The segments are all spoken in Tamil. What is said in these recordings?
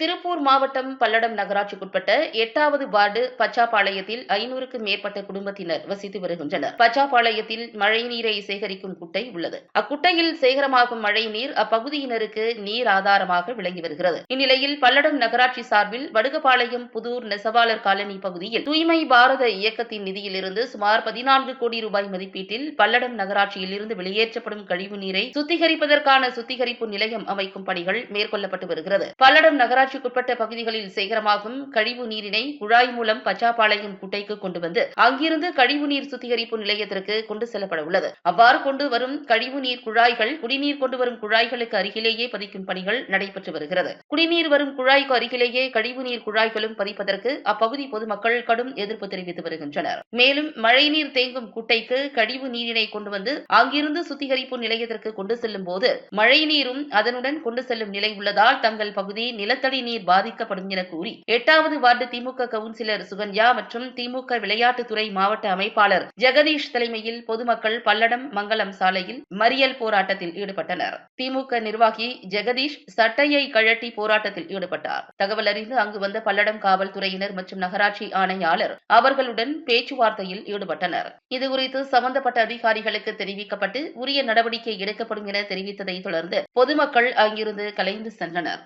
திருப்பூர் மாவட்டம் பல்லடம் நகராட்சிக்குட்பட்ட எட்டாவது வார்டு பச்சாப்பாளையத்தில் ஐநூறுக்கும் மேற்பட்ட குடும்பத்தினர் வசித்து வருகின்றனர். பச்சாப்பாளையத்தில் மழைநீரை சேகரிக்கும் குட்டை உள்ளது. அக்குட்டையில் சேகரமாகும் மழைநீர் அப்பகுதியினருக்கு நீர் ஆதாரமாக விளங்கி வருகிறது. இந்நிலையில் பல்லடம் நகராட்சி சார்பில் வடுகபாளையம் புதூர் நெசவாளர் காலனி பகுதியில் தூய்மை பாரத இயக்கத்தின் நிதியிலிருந்து சுமார் பதினான்கு கோடி ரூபாய் மதிப்பீட்டில் பல்லடம் நகராட்சியில் இருந்து வெளியேற்றப்படும் கழிவு நீரை சுத்திகரிப்பதற்கான சுத்திகரிப்பு நிலையம் அமைக்கும் பணிகள் மேற்கொள்ளப்பட்டு வருகிறது. பல்லடம் நகராட்சி நகராட்சிக்குட்பட்ட பகுதிகளில் சேகரமாகும் கழிவு நீரினை குழாய் மூலம் பச்சாப்பாளையம் குட்டைக்கு கொண்டு வந்து அங்கிருந்து கழிவு நீர் சுத்திகரிப்பு நிலையத்திற்கு கொண்டு செல்லப்பட உள்ளது. அவ்வாறு கொண்டு வரும் கழிவு நீர் குழாய்கள் குடிநீர் கொண்டு வரும் குழாய்களுக்கு அருகிலேயே பதிக்கும் பணிகள் நடைபெற்று வருகிறது. குடிநீர் வரும் குழாய்க்கு அருகிலேயே கழிவு நீர் குழாய்களும் பதிப்பதற்கு அப்பகுதி பொதுமக்கள் கடும் எதிர்ப்பு தெரிவித்து வருகின்றனர். மேலும் மழைநீர் தேங்கும் குட்டைக்கு கழிவு நீரினை கொண்டு வந்து அங்கிருந்து சுத்திகரிப்பு நிலையத்திற்கு கொண்டு செல்லும் போது மழைநீரும் அதனுடன் கொண்டு செல்லும் நிலை உள்ளதால் தங்கள் பகுதி நிலத்தடி நீர் பாதிக்கப்படும் என கூறி எட்டாவது வார்டு திமுக கவுன்சிலர் சுகன்யா மற்றும் திமுக விளையாட்டுத்துறை மாவட்ட அமைப்பாளர் ஜெகதீஷ் தலைமையில் பொதுமக்கள் பல்லடம் மங்கலம் சாலையில் மறியல் போராட்டத்தில் ஈடுபட்டனர். திமுக நிர்வாகி ஜெகதீஷ் சட்டையை கழட்டி போராட்டத்தில் ஈடுபட்டார். தகவல் அறிந்து அங்கு வந்த பல்லடம் காவல்துறையினர் மற்றும் நகராட்சி ஆணையாளர் அவர்களுடன் பேச்சுவார்த்தையில் ஈடுபட்டனர். இதுகுறித்து சம்பந்தப்பட்ட அதிகாரிகளுக்கு தெரிவிக்கப்பட்டு உரிய நடவடிக்கை எடுக்கப்படும் என தெரிவித்ததை தொடர்ந்து பொதுமக்கள் அங்கிருந்து கலைந்து சென்றனர்.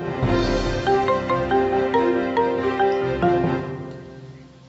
Música